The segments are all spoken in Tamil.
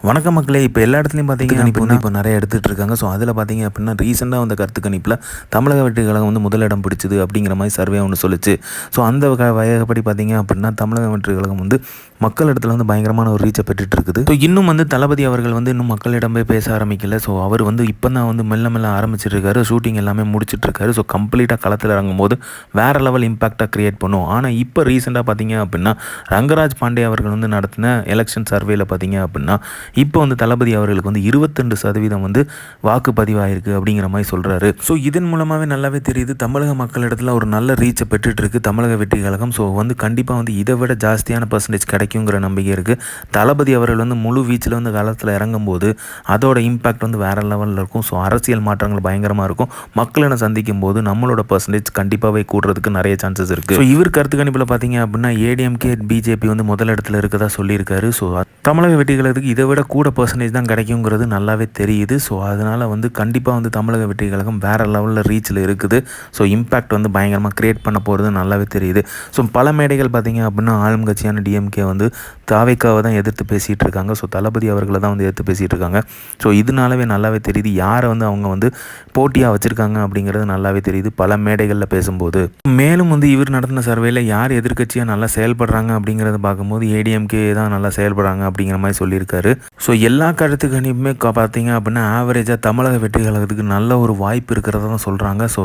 வணக்கம் மக்களே இப்போ எல்லா இடத்துலையும் பார்த்தீங்க இப்போ நிறைய எடுத்துகிட்டு இருக்காங்க. ஸோ அதில் பார்த்தீங்க அப்படின்னா ரீசெண்டாக வந்த கருத்து கணிப்பில் தமிழக வெற்றி கழகம் வந்து முதலிடம் பிடிச்சது அப்படிங்கிற மாதிரி சர்வே ஒன்று சொல்லுச்சு. ஸோ அந்த வக- வகைப்படி பார்த்தீங்க அப்படின்னா தமிழக வெற்றி கழகம் வந்து மக்கள் இடத்துல வந்து பயங்கரமான ஒரு ரீச்சை பெற்றுட்டு இருக்குது. ஸோ இன்னும் வந்து தளபதி அவர்கள் வந்து இன்னும் மக்களிடம் போய் பேச ஆரம்பிக்கல. ஸோ அவர் வந்து இப்போ தான் வந்து மெல்ல மெல்ல ஆரம்பிச்சிட்டு இருக்காரு. ஷூட்டிங் எல்லாமே முடிச்சிட்டு இருக்காரு. ஸோ கம்ப்ளீட்டாக களத்தில் இறங்கும்போது வேற லெவல் இம்பாக்டாக கிரியேட் பண்ணும். ஆனால் இப்போ ரீசெண்டாக பார்த்தீங்க அப்படின்னா ரங்கராஜ் பாண்டே அவர்கள் வந்து நடத்தின எலெக்ஷன் சர்வேல பார்த்தீங்க அப்படின்னா இப்போ வந்து தளபதி அவர்களுக்கு வந்து இருபத்தெண்டு சதவீதம் வந்து வாக்குப்பதிவாயிருக்கு அப்படிங்கிற மாதிரி சொல்கிறாரு ஸோ இதன் மூலமாகவே நல்லாவே தெரியுது. தமிழக மக்களிடத்தில் ஒரு நல்ல ரீச்சை பெற்றுட்டு இருக்கு தமிழக வெற்றி கழகம். ஸோ வந்து கண்டிப்பாக வந்து இதை விட ஜாஸ்தியான பர்சன்டேஜ் கிடைக்குங்கிற நம்பிக்கை இருக்குது தளபதி அவர்கள் வந்து முழு வீச்சில் வந்து காலத்தில் இறங்கும்போது அதோட இம்பாக்ட் வந்து வேற லெவலில் இருக்கும். ஸோ அரசியல் மாற்றங்கள் பயங்கரமாக இருக்கும். மக்களை சந்திக்கும் போது நம்மளோட பர்சன்டேஜ் கண்டிப்பாகவே கூடுறதுக்கு நிறைய சான்சஸ் இருக்குது ஸோ இவர் கருத்து கணிப்பில் பார்த்தீங்க அப்படின்னா ஏடிஎம்கே பிஜேபி வந்து முதலிடத்தில் இருக்கதா சொல்லியிருக்காரு. ஸோ தமிழக வெற்றிகளுக்கு இதை விட கூட பர்சன்டேஜ் தான் கிடைக்குங்கிறது நல்லாவே தெரியுது. ஸோ அதனால் வந்து கண்டிப்பாக வந்து தமிழக வெற்றி கழகம் வேறு லெவலில் ரீச்சில் இருக்குது. ஸோ இம்பேக்ட் வந்து பயங்கரமாக க்ரியேட் பண்ண போகிறது நல்லாவே தெரியுது. ஸோ பல மேடைகள் பார்த்தீங்க அப்படின்னா ஆளும் கட்சியான டிஎம்கே வந்து தாவேக்காவை தான் எதிர்த்து பேசிகிட்டு இருக்காங்க. ஸோ தளபதி அவர்களை தான் வந்து எதிர்த்து பேசிகிட்டு இருக்காங்க. ஸோ இதனாலவே நல்லாவே தெரியுது. யாரை வந்து அவங்க வந்து போட்டியாக வச்சுருக்காங்க அப்படிங்கிறது நல்லாவே தெரியுது. பல மேடைகளில் பேசும்போது. மேலும் வந்து இவர் நடத்தின சர்வேல யார் எதிர்கட்சியாக நல்லா செயல்படுறாங்க அப்படிங்கிறத பார்க்கும்போது ஏடிஎம்கே தான் நல்லா செயல்படுறாங்க அப்படிங்கிற மாதிரி சொல்லியிருக்காரு. ஸோ எல்லா கருத்துக்கணிப்புமே பார்த்தீங்க அப்படின்னா ஆவரேஜாக தமிழக வெற்றி கழகத்துக்கு நல்ல ஒரு வாய்ப்பு இருக்கிறத தான் சொல்கிறாங்க ஸோ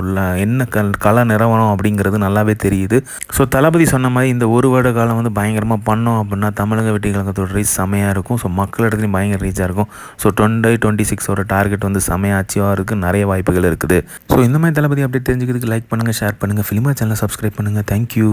என்ன கல் கலை நிறவனம் அப்படிங்கிறது நல்லாவே தெரியுது. ஸோ தளபதி சொன்ன மாதிரி இந்த ஒரு வருட காலம் வந்து பயங்கரமாக பண்ணோம் அப்படின்னா தமிழக வெற்றி கழகத்தோட ரீச் செமையாக இருக்கும். ஸோ மக்கள் இடத்துலையும் பயங்கர ரீச்சாக இருக்கும். ஸோ டுவெண்ட்டி டுவெண்ட்டி சிக்ஸோட டார்கெட் வந்து செமையாக அச்சீவாக இருக்குது நிறைய வாய்ப்புகள் இருக்குது. ஸோ இந்த மாதிரி தளபதி அப்படியே தெரிஞ்சுக்கிறதுக்கு லைக் பண்ணுங்கள் ஷேர் பண்ணுங்கள் ஃபிலிமா சேனலை சப்ஸ்கிரைப் பண்ணுங்கள் தேங்க்யூ